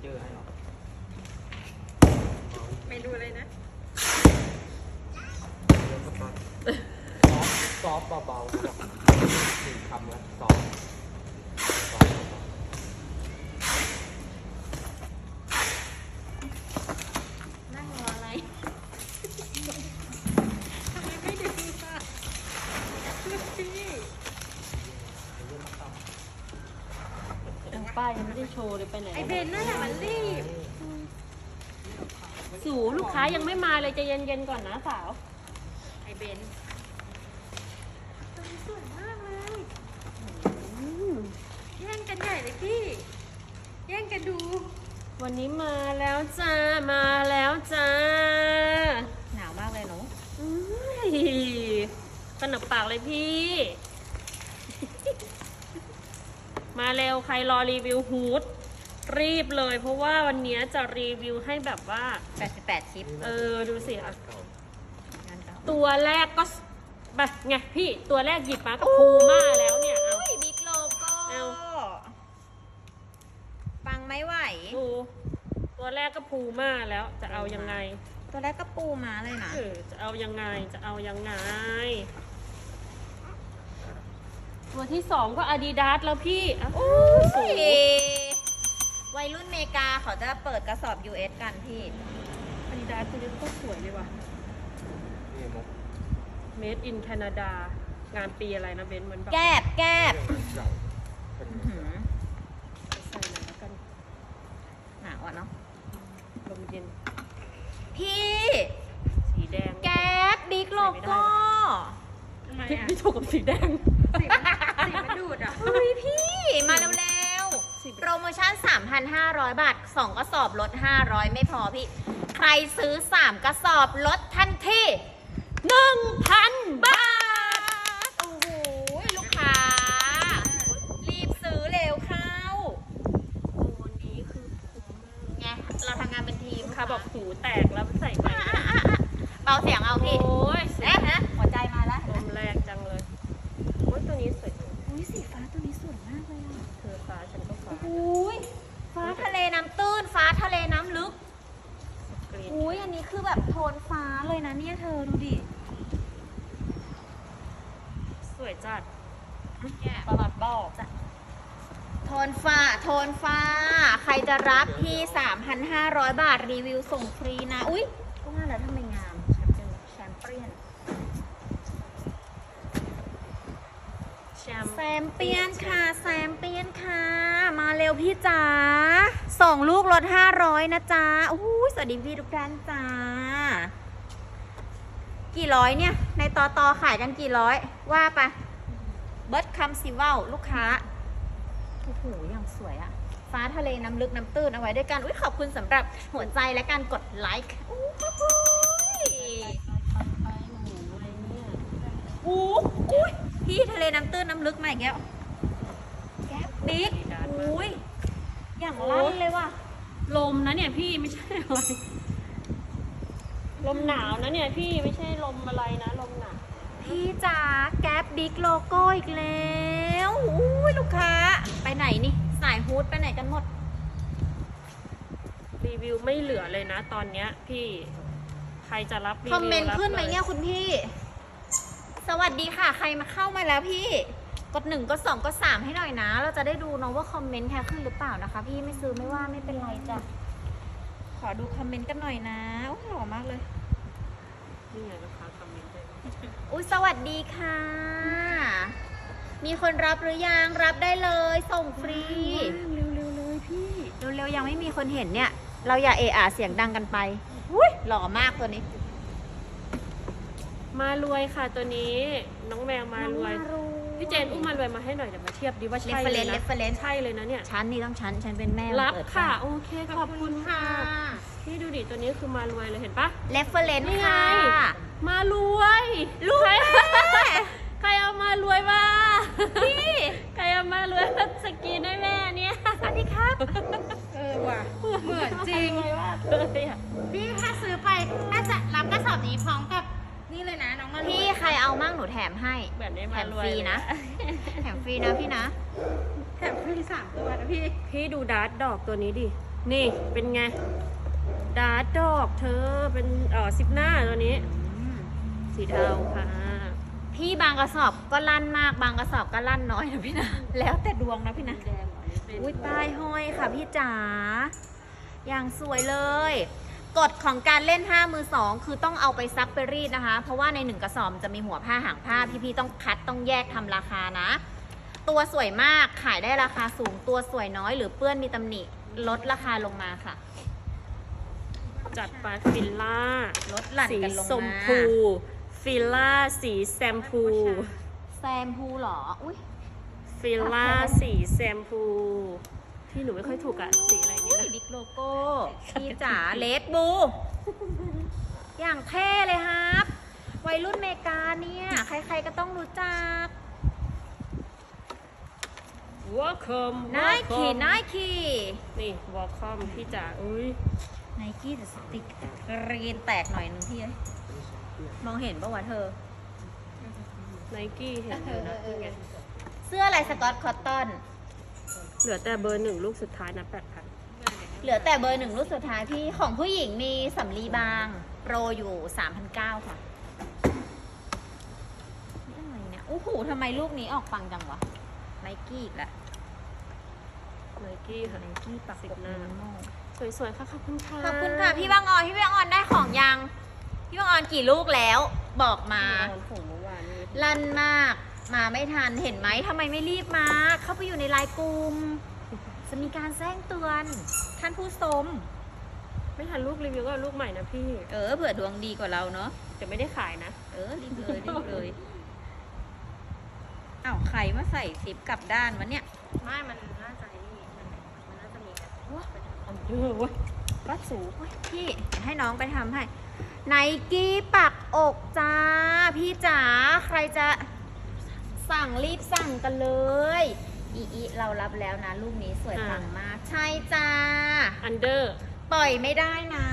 เจอร์ให้หรอกไม่ดูเลยนะ เดี๋ยวก็ตัดซอฟต์เบาๆแบบหนึ่งคำแล้วซอฟต์ซอฟต์เบา นั่งรออะไรทำไมไม่ดูล่ะลูกพี่ ป้ายังไม่ได้โชว์เลยไปไหนไอเบนนั่นแหละมันรีบ สูลูกค้ายังไม่มาเลยใจะเย็นๆก่อนนะสาว ไอเบนตัวนี้สวยมากเลยแย่งกันใหญ่เลยพี่ แย่งกันดู วันนี้มาแล้วจ้า มาแล้วจ้า หนาวมากเลยหนูอุ้ยขนมปากเลยพี่ มาเร็วใครรอรีวิวฮูดรีบเลย เพราะว่าวันนี้จะรีวิวให้แบบว่า 88 ชิปเออดูสิอะๆเก่างานเก่าตัวแรกก็แบบไงพี่ตัวแรกหยิบมากับพูม่าแล้วเนี่ยเอา อุ้ยบิ๊กโลโก้เอา ปังไม่ไหว ดูตัวแรกก็พูม่าแล้วจะเอายังไง ตัวแรกก็ปูมาเลยนะ เออจะเอายังไงจะเอายังไง ตัวที่สองก็อาดิดาสแล้วพี่อะอุ้สูยงวัยรุ่นเมกาเขาจะเปิดกระสอบ US กันพี่ อาดิดาสตัวนี้ก็สวยเลยว่ะ นี่มุก Made in Canada งานปีอะไรนะเบนซ์มันแบบแกบแกบเก่าเป็นอื้อหือใส่หน่อยแล้วกันหนาวอะเนาะ ลมเย็นพี่ สีแดงแกบบิ๊กโลโก้ ทำไมอะไม่ถูกกับสีแดงสี มันดูดอะ เฮ้ยพี่ มาเร็วๆ โปรโมชั่น 3,500 บาท 2 กระสอบลด 500 ไม่พอพี่ ใครซื้อ 3 กระสอบลดทันทีหนึ่งพันบาท โอ้โห ลูกค้า รีบซื้อเร็วเข้า ตัวนี้คือคุ้มมาก ไง เราทำงานเป็นทีม ลูกค้าบอกหูแตกแล้วใส่ไป อะอะอะอะเบาเสียงเอา โอ้ พี่ ยสว เอ๊ะ ย ฮะหัวใจมาแล้ว ลมแรงจังเลยโอ้ยตัวนี้สวยจัง อุ้ยสีฟ้าตัวนี้สวยมากเลยอะ เธอฟ้าฉันก็ฟ้า อุ้ยฟ้าทะเลน้ำตื้น ฟ้าทะเลน้ำลึก กรีน อุ้ยอันนี้คือ แบบโทนฟ้าเลยนะเนี่ยเธอดูดิ สวยจัดเนี่ยประหลัดบอกโทนฟ้า โทนฟ้า ใครจะรับที่ 3,500 บาทรีวิวส่งฟรีนะ อุ้ยก็ว่าแล้วทำไมงามแชมเปี้ยนแชมเปี้ยนแชมแซมเปียนค่ะ แซมเปียนค่ะ มาเร็วพี่จ๋า ส่งลูกลด500นะจ๊ะอู้ยสวัสดีพี่ทุกท่านจ้า กี่ร้อยเนี่ย ในตอตอขายกันกี่ร้อย ว่าไป เบิร์ดคำสิเว่าลูกค้า โอ้โหอย่างสวยอะฟ้าทะเลน้ำลึกน้ำตื้นเอาไว้ด้วยกัน อุ้ยขอบคุณสำหรับหัวใจและการกดไลค์อู้หูยไปหมูอะไรเนี่ยอู้อุ้ยพี่ทะเลน้ำตื้นน้ำลึกมาอีกแล้วแก๊ปบิ๊กอุ้ย อย่างลั่นเลยว่ะ ลมนะเนี่ยพี่ไม่ใช่อะไร ลมหนาวนะเนี่ยพี่ไม่ใช่ลมอะไรนะลมหนาว พี่จ๋าแก๊ปบิ๊กโลโก้อีกแล้วอุ้ยลูกค้า ไปไหนนี่ สายฮูดไปไหนกันหมด รีวิวไม่เหลือเลยนะตอนเนี้ยพี่ใครจะรับรีวิวคอมเมนต์รับขึ้นไหมล เนี่ยคุณพี่ สวัสดีค่ะ ใครมาเข้ามาแล้วพี่ กดหนึ่งกดสองกดสามให้หน่อยนะ เราจะได้ดูเน้องว่าคอมเมนต์แค่ขึ้นหรือเปล่านะคะ พี่ไม่ซื้อไม่ว่าไม่เป็นไรจ้ะ ขอดูคอมเมนต์กันหน่อยนะโอ้ยหล่อมากเลยนี่ไงนะคะคอมเมนต์เลยอุ้ยสวัสดีค่ะ มีคนรับหรือยังรับได้เลย ส่งฟรี เร็วๆเลยพี่เร็วๆยังไม่มีคนเห็นเนี่ย เราอย่าเอะอะเสียงดังกันไปอุ้ยหล่อมากตัวนี้ มารวยค่ะตัวนี้ น้องแมวมารวย พี่เจนอุ้มมารวยมาให้หน่อยเดี๋ยวมาเทียบดีว่าใช่เลย Reference นะ Reference ใช่เลยนะเนี่ย ชั้นนี่ต้องชั้นฉันเป็นแม่รับเปิดค่ะบ้านโอเคขอบคุณค่ะพี่ดูดิตัวนี้คือมารวยเลยเห็นปะ reference นี่ไง ค่ะ มารวยลูกใครแม่ใครเอามารวยมาพี่ใครเอามารวยมาสกรีนให้แม่เนี่ยสวัสดีครับ เออว่ะ เหมือนจริง มารวยมากเลยอะพี่ถ้าซื้อไปถ้าจะรับกระสอบนี้พร้อมกับ นี่เลยนะน้องมารุพี่ใครเอามั่งหนูแถมให้ แบบนี้แถมามรวยฟรีนะ แถมฟรีนะพี่นะ แถมฟรีสามตัวนะพี่ พี่ดูดาร์ตดอกตัวนี้ดิ นี่เป็นไง ดาร์ดดอกเธอเป็นเออซิปหน้าตัวนี้อืมสีเทาค่ะ พี่บางกระสอบก็ลั่นมาก บางกระสอบก็ลั่นน้อยนะพี่นะ แล้วแต่ดวงนะพี่นะแดงเหรอเนี่ยเป็นอุ้ยป้ายห้อยค่ะพี่จ๋า อย่างสวยเลย กฎของการเล่นผ้ามือสองคือต้องเอาไปซักไปรีดนะคะ เพราะว่าในหนึ่งกระสอบมันจะมีหัวผ้าหางผ้าพี่ๆต้องคัดต้องแยกทำราคานะ ตัวสวยมากขายได้ราคาสูงตัวสวยน้อย หรือเปื้อนมีตำหนิลดราคาลงมาค่ะ จัดไปฟิลล่าลดหลั่นสีกันลงสมมาพูฟิลล่าสีแซมพูแซมพูเหรอ อุ้ยฟิลล่าสีแซมพู ที่หนูไม่ค่อยถูกอะสีอะไรนี่นะบิ๊กโลโก้พี่จ๋าเลดบู อย่างเท่เลยครับ วัยรุ่นเมกาเนี่ย ใครๆก็ต้องรู้จัก วอลคอมไนกี้ไนกี้นี่วอลคอมพี่จ๋าอุ้ยไนกี้แต่สติ๊กกรีนแตกหน่อยนึงพี่เอ้ยมองเห็นปะวะเธอไนกี้เห็นอยู่นะนี่ไงเสื้ออะไรสกอตคอตตอน เหลือแต่เบอร์หนึ่งลูกสุดท้ายนะแปดพันเหลือแต่เบอร์หนึ่งรุ่นสุดท้ายพี่ของผู้หญิงมีสำลีบาง โปรอยู่ 3,900 ค่ะนี่อะไรเนี่ยโอ้โหทำไมลูกนี้ออกปังจังวะไนกี้อีกแล้วไนกี้ค่ะไนกี้ปักสิบกบหน้ามินิมอลสวยๆ ค่ะ ขอบคุณค่ะ ขอบคุณค่ะ พี่บางออน พี่บางออนได้ของยัง พี่บางออนกี่ลูกแล้ว บอกมามาผงเมื่อวานนี้ลั่นมาก มาไม่ทันเห็นไหมทำไมไม่รีบมา เข้าไปอยู่ในไลน์กลุ่มจะมีการแจ้งเตือนท่านผู้ชมไม่ทันลูกรีวิวก็เอาลูกใหม่นะพี่เออเผื่อดวงดีกว่าเราเนาะแต่ไม่ได้ขายนะ เออรีบเลยรีบเลยอ้าวใครมาใส่ซิปกลับด้านวะเนี่ยไม่มันน่าจะนี่มันน่าจะมีกันว้าอันเยอะเว้ยรัดสูงโอ๊ยพี่ให้น้องไปทำให้ไนกี้ปักอกจ้า พี่จ๋าใครจะ สั่งรีบสั่งกันเลยอีอีเรารับแล้วนะลูกนี้สวยอ่า ปังมาก ใช่จ้า อันเดอร์ ปล่อยไม่ได้นะ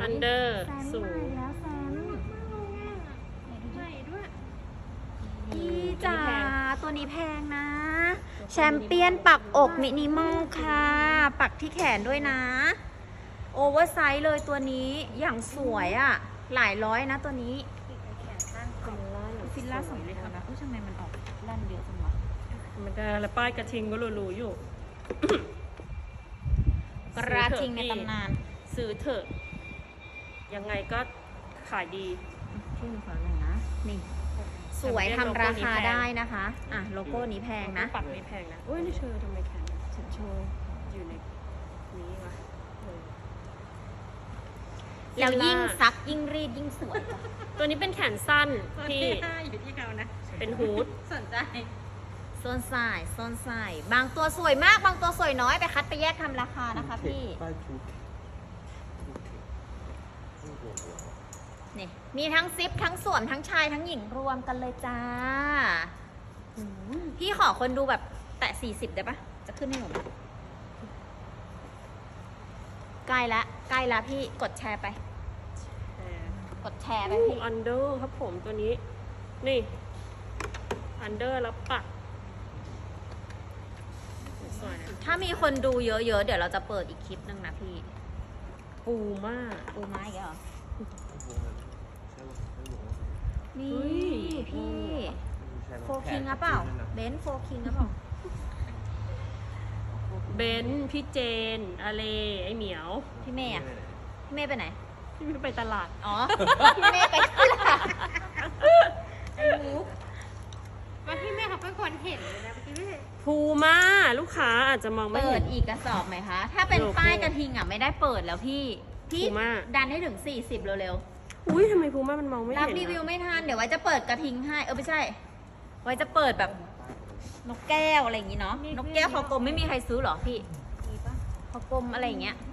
อันเดอร์แซมสูมางอีกแล้วแซมใส่ด้วยพี่จ๋าตัวนี้แพงนะ แชมเปี้ยนปักอกมินิมอลค่ะ ปักที่แขนด้วยนะ โอเวอร์ไซส์เลยตัวนี้อย่างสวยอะ่ะ หลายร้อยนะตัวนี้ฟิ ลล่าสองเลยตัวค่ะนะอุ้ยทำไมมันออกลั่นเยอะจังวะมันจะแล้วป้ายกระทิงก็หรูๆอยู่ กระทิงในตำนาน ซื้อเถอะ ยังไงก็ขายดีชื่อเขาหน่อยนะนี่สวยทำราคาได้นะคะ อะ โลโก้นี้แพงนะ ปักไม่แพงนะ อุ้ยนี่เธอทำไมแขนฉันโชว์อยู่ในนี้วะเออ แล้วยิ่งซักยิ่งรีดยิ่งสวยจ้ะตัวนี้เป็นแขนสั้นตัวที่ที่ห้าอยู่ที่เขานะ เป็นฮูดสนใจโซนใส่โซนใส่บางตัวสวยมาก บางตัวสวยน้อยไปคัดไปแยกทำราคานะคะพี่ป้ายทูเทคทูเทคนี่มีทั้งซิปทั้งสวมทั้งชายทั้งหญิงรวมกันเลยจ้า พี่ขอคนดูแบบแตะสี่สิบได้ปะจะขึ้นให้หนูไหมใกล้ละใกล้ละพี่กดแชร์ไปกด แชร์ไปพี่อันเดอร์ครับผมตัวนี้ นี่ อันเดอร์แล้วปักสวยนะถ้ามีคนดูเยอะๆ เดี๋ยวเราจะเปิดอีกคลิปหนึ่งนะพี่ ปูมากปูไม้อีกแล้วเหรอเฮ้นี่ยพี่โฟคิงหรือเปล่า เบนซ์โฟคิงหรือเปล่า เบนซ์พี่เจน อเล ไอเหมียว พี่เมย์อะพี่เมย์ไปไหน พี่ไม่ไปตลาด อ๋อ พี่เมย์ไปตลาดไอ้มุกว่าพี่แม่เขาเป็นคนเห็นเลยนะเมื่อกี้ไม่เห็นพูม่าลูกค้าอาจจะมองไม่เปิเห็ดน อีกกระสอบไหมคะ ถ้าเป็นโลโก้ป้ายกระทิงอะไม่ได้เปิดแล้วพี่ พี่ถูกมาก ดันให้ถึง 40 เร็วอุ้ยทำไมพูม่ามันมองไม่ๆเห็นรับอะรีวิวไม่ทัน เดี๋ยวไว้จะเปิดกระทิงให้ เออไม่ใช่ ไว้จะเปิดแบบ นกแก้วอะไรอย่างงี้เนาะ นกแก้วคอกลมไม่มีใครซื้อเหรอพี่มีปะคอกลมอะไรอย่างเงี้ยอะไร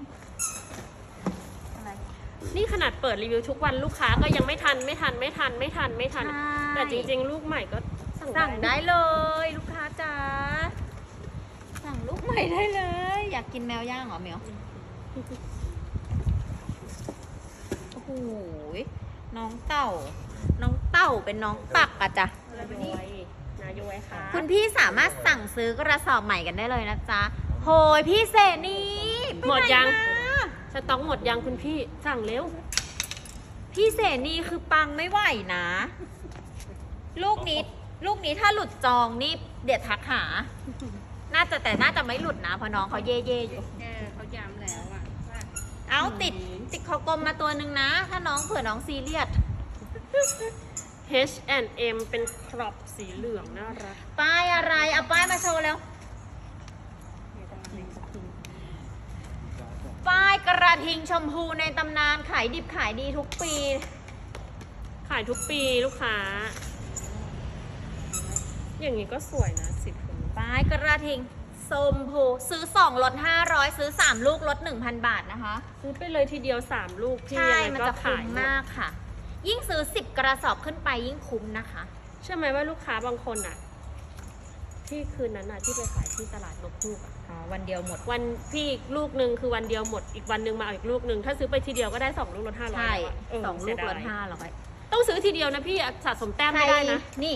นี่ขนาดเปิดรีวิวทุกวันลูกค้าก็ยังไม่ทันไม่ทันไม่ทันไม่ทันไม่ทัน ใช่ แต่จริงๆ ลูกใหม่ก็สั่งสั่งได้เลย ลูกค้าจ๋าสั่งลูกใหม่ได้เลย อยากกินแมวย่างเหรอเหมียวโอ้โหน้องเต่า น้องเต่าเป็นน้องปักอะจ้ะ นาย้อยนาย้อยค่ะคุณพี่สามารถสั่งซื้อกระสอบใหม่กันได้เลยนะจ๊ะโหยพี่เสนีไปหมดไนยัง มา สต็อกหมดยังคุณพี่สั่งเร็ว พี่เสนีคือปังไม่ไหวนะ ลูกนี้ลูกนี้ถ้าหลุดจองนี่เดี๋ยวทักหา น่าจะแต่น่าจะไม่หลุดนะเพราะน้องเขาเย่ๆอยู่ เออเขาย้ำแล้วอะว่าเอาติดติดคอกลมมาตัวหนึ่งนะ ถ้าน้องเผื่อน้องซีเรียส H&M เป็นครอบสีเหลืองน่ารัก ป้ายอะไร เอาป้ายมาโชว์แล้ว ป้ายกระทิงชมพูในตำนานขายดิบขายดีทุกปี ขายทุกปีลูกค้า อย่างนี้ก็สวยนะสิบคนป้ายกระทิงชมพูซื้อ 2 ลด 500 ซื้อ 3 ลูกลด 1,000 บาทนะคะ ซื้อไปเลยทีเดียว 3 ลูกพี่ใช่ยังไงมันก็จะคุ้ขามยหมดมากค่ะ ยิ่งซื้อ 10 กระสอบขึ้นไปยิ่งคุ้มนะคะใช่ไหมว่าลูกค้าบางคนอะที่คืนนั้นอะที่ไปขายที่ตลาดนกฮูกอะ อ๋อวันเดียวหมด วันพี่อีกลูกหนึ่งคือวันเดียวหมดอีกวันหนึ่งมาเอาอีกลูกหนึ่งถ้าซื้อไปทีเดียวก็ได้สองลูกลดห้าร้อยใช่แล้วะเสองลูกลดเสียาย500ต้องซื้อทีเดียวนะพี่สะสมแต้มใครไม่ได้นะนี่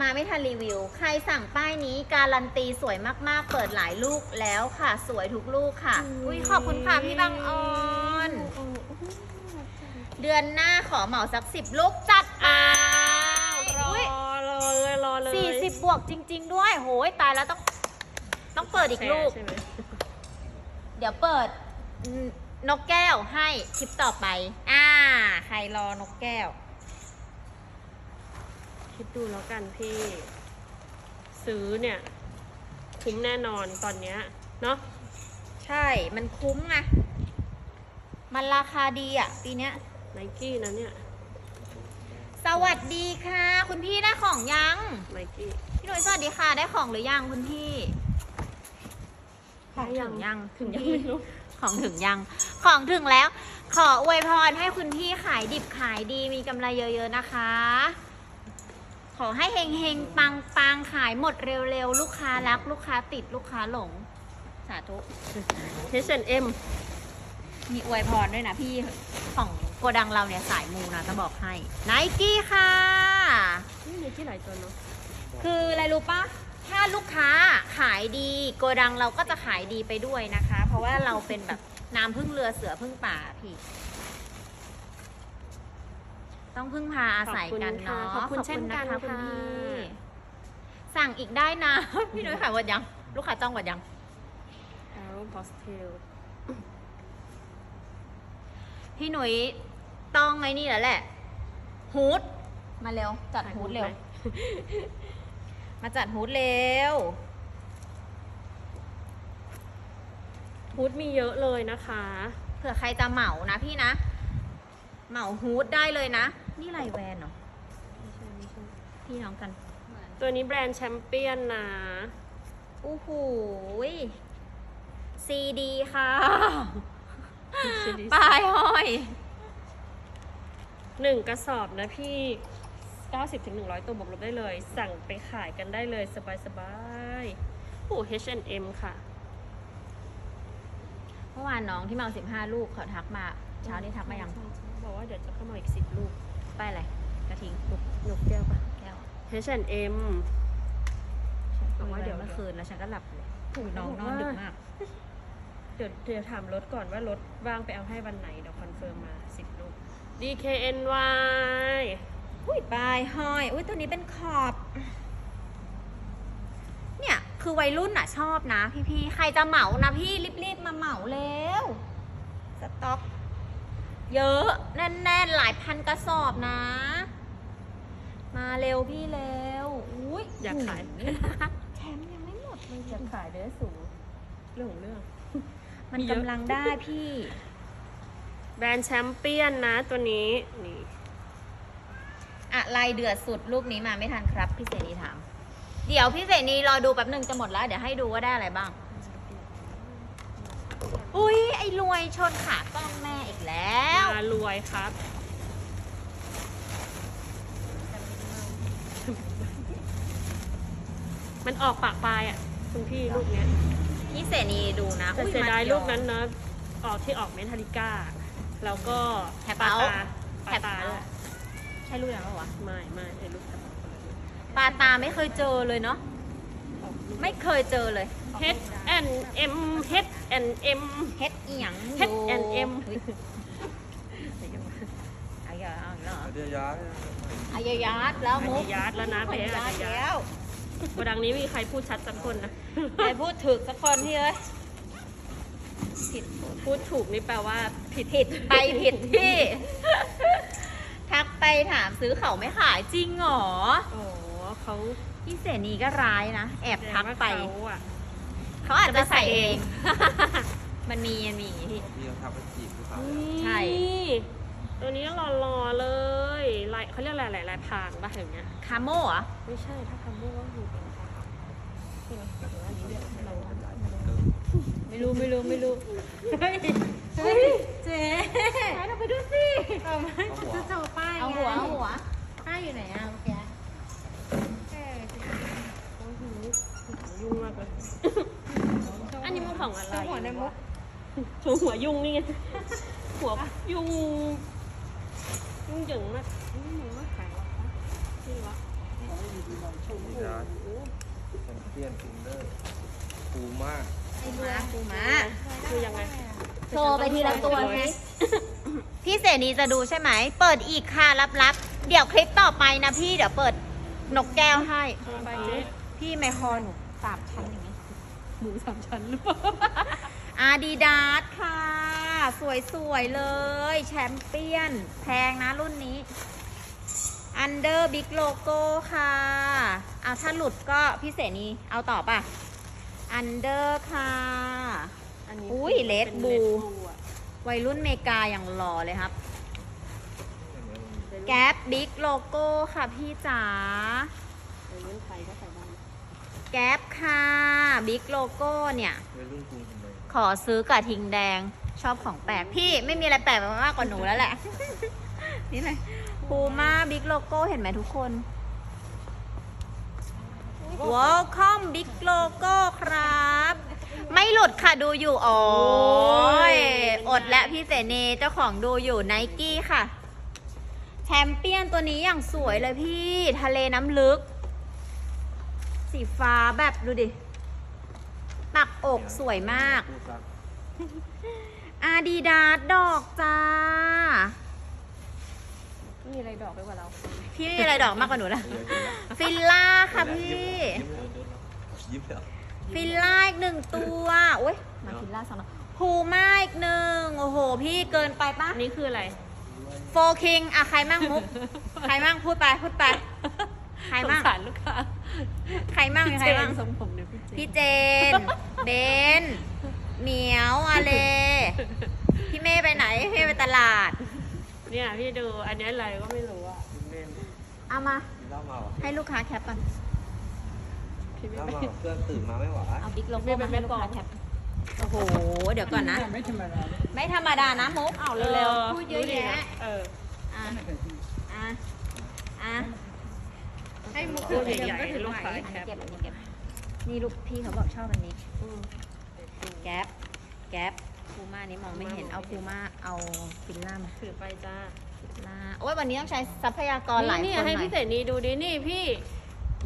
มาไม่ทันรีวิว ใครสั่งป้ายนี้การันตีสวยมากๆ เปิดหลายลูกแล้วค่ะ สวยทุกลูกค่ะ อุ้ยขอบคุณค่ะพี่บางออนเดือนหน้าขอเหมาสักสิบลูกจัดอ้าไปวรออุ้ยรอเลยรอเลยสี่สิบบวกจริง ๆ ด้วยโหยตายแล้วต้อง ต้องเปิดอีกลูก ใช่ไหมเดี๋ยวเปิดอืมนกแก้วให้คลิปต่อไป อ่า ใครรอนกแก้ว คิดดูแล้วกันพี่ ซื้อเนี่ย คุ้มแน่นอนตอนเนี้ยเนาะใช่ มันคุ้มไงมันราคาดีอะ ปีเนี้ย ไนกี้นะเนี่ยสวัสดีค่ะ คุณพี่ได้ของยัง ไนกี้ พี่หนุ่ยสวัสดีค่ะ ได้ของหรือยังคุณพี่ ของได้ยัถึงงยังถึงยังไม่รู้ของถึงยัง ของถึงแล้ว ขออวยพรให้คุณพี่ขายดิบขายดีมีกำไรเยอะๆนะคะ ขอให้เฮงเฮงๆปังปังๆขายหมดเร็วๆ ลูกค้ารัก ลูกค้าติดลูกค้าหลง สาธุ H&M มีอวยพรด้วยนะพี่ของโกดังเราเนี่ยสายมูนะจะบอกให้ไนกี้ค่ะนี่มีที่หลายตัวเนาะคืออะไรรู้ปะ ถ้าลูกค้าขายดีโกดังเราก็จะขายดีไปด้วยนะคะ เพราะว่าเราเป็นแบบน้ำพึ่งเรือเสือพึ่งป่าพี่ ต้องพึ่งพาอาศัยกันเนาะขอบคุณเช่นกันขอบคุณค่ะนะคะคุณพี่สั่งอีกได้นะ พี่นุ้ยขายหมดยัง ลูกค้าจ้องหมดยัง Arrow Postel พี่หนุ่ยต้องไอ้นี่แหละแหละฮูดมาเร็ว จัดฮูดเร็ว มาจัดฮูดเร็วฮูดมีเยอะเลยนะคะ เผื่อใครจะเหมานะพี่นะ เหมาฮูดได้เลยนะ นี่ไรแวนเหรอไม่ใช่ไม่ใช่พี่น้องกัน ตัวนี้แบรนด์แชมเปี้ยนนะโอ้โหซีดีค่ะปลายห้อยหนึ่งกระสอบนะพี่ 90ถึง100 ตัวบวกลบได้เลย สั่งไปขายกันได้เลยสบายสบายๆโอ้ H&M ค่ะ เมื่อวานน้องที่มาสิบห้าลูกเขาทักมา เช้านี้ทักมายังใช่ใช่บอกว่าเดี๋ยวจะเข้ามาอีก 10 ลูกไปอะไรกระทิงนกแก้วปะแก้ว H&M ฉันบอกว่าเดี๋ยวเมื่อคืนแล้วฉันก็หลับเลยถูกน้องนอนดึกมาก เดี๋ยวเดี๋ยวถามรถก่อนว่ารถว่างไปเอาให้วันไหน เดี๋ยวคอนเฟิร์มมา 10 ลูก DKNY อุ้ยปลายห้อย อุ้ยตัวนี้เป็นขอบ เนี่ยคือวัยรุ่นอะชอบนะ พี่ๆ ใครจะเหมานะพี่รีบๆ มาเหมาเร็ว สต็อก เยอะแน่นๆ หลายพันกระสอบนะ มาเร็วพี่เร็ว อุ้ยอยากขายแชมป์ยังไม่หมดเลยจะขายได้สูงเรื่องของเรื่อง มันมีเยอะกำลังได้พี่ แบรนด์แชมเปี้ยนนะตัวนี้ นี่ อะไรเดือดสุดรูปนี้มาไม่ทันครับ พี่เสนีถาม เดี๋ยวพี่เสนีรอดูแป๊บหนึ่งจะหมดแล้ว เดี๋ยวให้ดูว่าได้อะไรบ้าง อุ้ยไอ้รวยชนขากล้องแม่อีกแล้ว มารวยครับ มันออกปากปลายอะคุณพี่ลูกเนี้ยพี่เสนีดูนะแต่อุ้เสียดายมัลูกนั้นเนอะออกที่ออกเมทัลิก้า แล้วก็แถบปลาเอาตาปแถลาบตาเอาด้วยใช่ลูกนั้นปะวะไม่ไม่ไอ้ลูกแถบเอาคนละลูกปลาตาไม่เคยเจอเลยเนาะออกลูกไม่เคยเจอเลย H H&M H&M เฮ็ดอีหยัง H&M อายาเหรอเดี๋ยวยาอายายาดแล้วอันมุกนี้ยาร์ดแล้วนะขอเบ๊อนุญาตแล้วกระดังนี้มีใครพูดชัดสักคนนะใครพูดถึกสักคนที่เอ้ยผิดพูดถูกนี่แปลว่าผิดผิดไปผิดที่ ทักไปถามซื้อเขาไม่ขายจริงเหรอโอ้เขาพี่เสนีก็ร้ายนะ แอบทักไปแสดงว่าเขาอะ เขาอาจจะใส่เองจะไปใส่เองมันมีมันมีพี่พี่เขาทำเป็นจีบหรือเปล่าใช่ นี่ตัวนี้หล่อๆเลยลายเขาเรียกอะไรลายลายพรางป่ะอย่างเงี้ย คาโม่เหรอไม่ใช่ถ้าคำว่าว่าอยู่เป็นค่ะใช่ไหมหรือว่าอันนี้เรียกอะไรวะไม่รู้ไม่รู้ไม่รู้ เฮ้ยเจ๊ไหนเราไปดูสิเอาไหมจะโชว์ป้ายเอาหัวไงเอาหัวป้ายอยู่ไหนอะเมื่อกี้เออโอ้โหยุ่งมากเลยอันนี้มันของอะไรโชว์หัวในมุกโชว์หัวยุ่งนี่ไงหัวยุ่งยุ่งเหยิงมากอืมมากขายหรอคะนี่วะนี่นะแชมเปี้ยนฟิงเดอร์ฟูมากไอ้ม้าปูม้าคือยังไง โชว์ไปทีละตัวสิพี่เสนีจะดูใช่ไหม เปิดอีกค่ะลับๆ เดี๋ยวคลิปต่อไปนะพี่เดี๋ยวเปิดนกแก้วให้ ไปเจ๊พี่ไมคอหนูสามชั้นอย่างนี้ หมูสามชั้นหรือเปล่าอาดิดาสค่ะ สวยๆเลย แชมเปี้ยน แพงนะรุ่นนี้อันเดอร์บิ๊กโลโก้ค่ะ เอาถ้าหลุดก็พี่เสนีเอาต่อป่ะอันเดอร์ค่ะอั นนี้อุ้ยป็น Red Red Bull Bull อะวัยรุ่นเมกาอย่างหล่อเลยครับ แก๊ปบิ๊กโลโก้ค่ะพี่จ๋า วัยรุ่นไทยก็ใส่ได้แก๊ปค่ะบิ๊กโลโก้เนี่ย วัยรุ่นกรุงทำไมขอซื้อกระทิงแดงชอบของแปลก พี่ไม่มีอะไรแปลกไปมากกว่าหนูแล้วแหละ นี่เลยพูม่าบิ๊กโลโก้เห็นไหมทุกคน Welcome Big Logo ครับไม่หลุ ดค่ะดูอยู่โอ้ยอดและพี่เสนีเจ้าของดูอยู่ไนกี้ค่ะ แชมเปี้ยนตัวนี้อย่างสวยเลยพี่ทะเลน้ำลึก สีฟ้าแบบดูดิ ปักอกสวยมากพูดซะอาดิดาสดอกจ้าไม่มีอะไรดอกไปกว่าเรา พี่ไม่มีอะไรดอกมากกว่าหนูแล้วเดี๋ยวยิ้มนะฟิลล่าค่ะพี่ยิ้มเลยยิ้มเลย ฟิลล่าอีกหนึ่งตัวโอ้ยมาฟิลล่าสองตัวพูม่าอีกหนึ่งโอ้โห พี่เกินไปปะอันนี้คืออะไร โฟคิงอะใครมั่งมุก ใครมั่งพูดไปพูดไป ใครสงมั่งสารลูกค้าใครมั่งมีใครมั่งทรงผมเนี่ยพี่พี่เจเจน เบน เหมียวอาเล พี่เมย์ไปไหน พี่เมย์ไปตลาด เนี่ยพี่ดูอันนี้อะไรก็ไม่รู้อะยิ้มเล่นเอามากินเหล้าเมาเหรอให้ลูกค้าแคปก่อน พี่ไม่เหล้าไปเมาเพื่อนตื่นมาไม่ไหวเอาบิ๊กโลไม่โก้เป็นมาให้ลูกค้าแม่กลองแคปโอ้โห เดี๋ยวก่อนนะ ไม่ธรรมดาเลยไม่ธรรมดานะมุกเอาเร็วๆพูดเยอะแยะเอออะอะอะให้มุกตัวเดียวใหญ่ก็ถือๆลูกไหวค้าอันแคนี้ปเก็บอันนี้เก็บนี่ลูกพี่เขาบอกชอบอันนี้อืมแก๊ปแก๊ปพูม่านี้มองไม่เห็นเอาพูม่าเอาฟิลล่ามาถือไปจ้าฟิลล่าโอ้ยวันนี้ต้องใช้ทรัพยากรหลายนี่คนหให้น่อพี่เสยนีดูดินี่พี่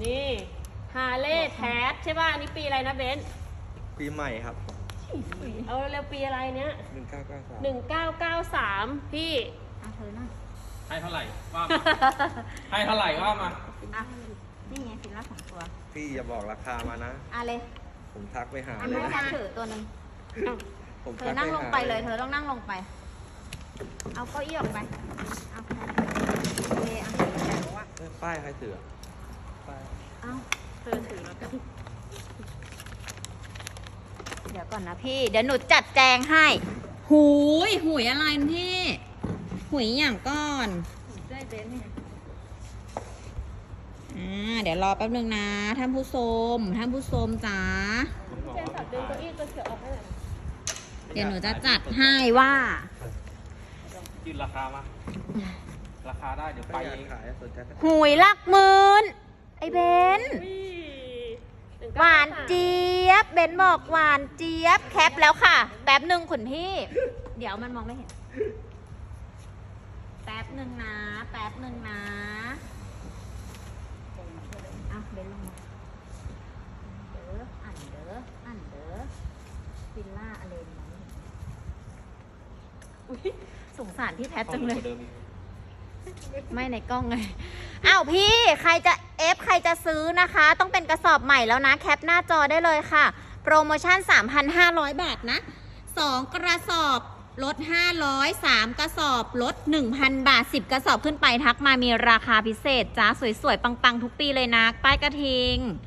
นี่ ฮาเล่แท็ใช่ป่ะอันนี้ปีอะไรนะเบนซ์ปีใหม่ครับเอาเร็วปีอะไรเนี้ยหนึ่งเก้าเก้าสามหนึ่งเก้าเก้าสามพี่อะเธอนั่งให้เท่าไหร่ว่ามาให้เท่าไหร่ว่ามาอะนี่ไงฟิลล่าสองตัว พี่อย่าบอกราคามานะ อะเลยผมทักไปหาอันเลนี้ยแค่นะถือตัวหนึ่งผมเธทัอกนั่งลงหาไปเลย เธอต้องนั่งลงไป เอาเก้าอี้ออกไป เอาแค่โอเคอะเอ้ยป้ายใครถืออะป้ายเอาเธ อถือแล้วกันเดี๋ยวก่อนนะพี่ เดี๋ยวหนูจัดแจงให้ หูยหุยอะไรพี่ หุยอย่างก่อนได้เบนซ์เนี่ยอ่าเดี๋ยวรอแป๊บนึงนะ ท่านผู้ชมท่านผู้ชมจ๋า เจนสับดึงเก้าอี้ตัวเขียวออกให้หน่อยเดี๋ยวหนูจะจัดให้ว่ายืนราคามา ราคาได้เดี๋ยวไปไปอเอยากงขายสนใจก็หุยหลักหมื่น ไอ้เบนหวานเจี๊ยบ เบนบอกหวานเจี๊ยบ แคปแล้วค่ะ แป๊บหนึ่งขุนพี่ เดี๋ยวมันมองไม่เห็น แป๊บหนึ่งนะ แป๊บหนึ่งนะอะเบนลงมาอันเด้ออันเด้อฟิลล่าอะไรนะสงสารพี่แพทจังเลย ไม่ในกล้องไง อ้าวพี่ใครจะเอฟใครจะซื้อนะคะ ต้องเป็นกระสอบใหม่แล้วนะ แคปหน้าจอได้เลยค่ะ โปรโมชั่น 3,500 บาทนะ 2 กระสอบลด 500 3 กระสอบลด 1,000 บาท 10 กระสอบขึ้นไปทักมามีราคาพิเศษจ้าสวยๆ ปังๆ ทุกปีเลยนะ ป้ายกระทิง